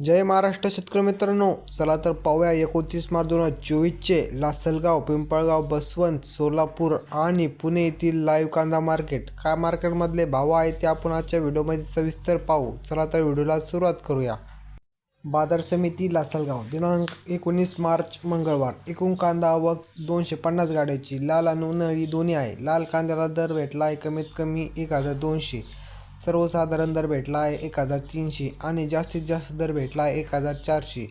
जय महाराष्ट्र शेतकरी मित्रांनो चला तर पाहूया एकोणतीस मार्च दोन हजार चोवीसचे लासलगाव पिंपळगाव बसवंत सोलापूर आणि पुणे येथील लाईव्ह कांदा मार्केट काय मार्केटमधले भाव आहेत ते आपण आजच्या व्हिडिओमध्ये सविस्तर पाहू. चला तर व्हिडिओला सुरुवात करूया. बाजार समिती लासलगाव दिनांक एकोणीस मार्च मंगळवार. एकूण कांदा आवक दोनशे पन्नास गाड्याची. लाल आणि उन्हाळी दोन्ही आहे. लाल कांद्याला दर भेटला आहे कमीत कमी एक हजार दोनशे. सर्वसाधारण दर भेटला आहे एक हजार तीनशे आणि जास्तीत जास्त दर भेटला आहे एक हजार चारशे.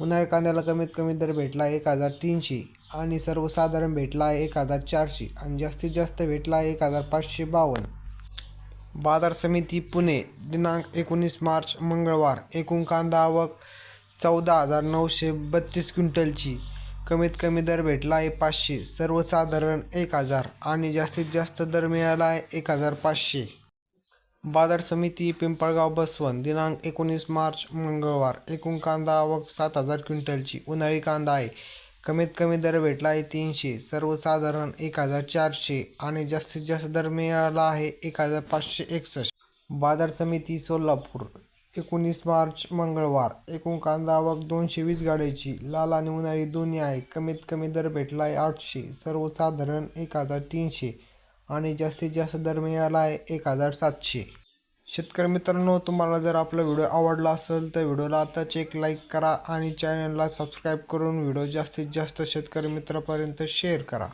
उन्हाळ्या कांद्याला कमीत कमी दर भेटला आहे एक हजार तीनशे आणि सर्वसाधारण भेटला आहे एक हजार चारशे आणि जास्तीत जास्त भेटला आहे एक हजार पाचशे बावन्न. बाजार समिती पुणे दिनांक एकोणीस मार्च मंगळवार. एकूण कांदा आवक चौदा हजार नऊशे बत्तीस क्विंटलची. कमीत कमी दर भेटला आहे पाचशे सर्वसाधारण एक हजार आणि जास्तीत जास्त दर मिळाला आहे एक हजार पाचशे. बाजार समिती पिंपळगाव बसवन दिनांक एकोणीस मार्च मंगळवार. एकूण कांदा आवक सात हजार क्विंटलची. उन्हाळी कांदा आहे. कमीत कमी दर भेटला आहे तीनशे. सर्वसाधारण एक हजार चारशे आणि जास्तीत जास्त दर मिळाला आहे एक हजार पाचशे एकसष्ट. बाजार समिती सोलापूर एकोणीस मार्च मंगळवार. एकूण कांदा आवक दोनशे वीस गाड्याची. लाल आणि उन्हाळी दोन्ही आहे. कमीत कमी दर भेटला आहे आठशे. सर्वसाधारण एक हजार तीनशे. आणि जास्तीत जास्त दर मिळाला आहे एक हजार सातशे. शेतकरी मित्रांनो तुम्हाला जर आपला व्हिडिओ आवडला असेल तर व्हिडिओला आताच एक लाईक करा आणि चॅनलला सबस्क्राईब करून व्हिडिओ जास्तीत जास्त शेतकरी मित्रापर्यंत शेअर करा.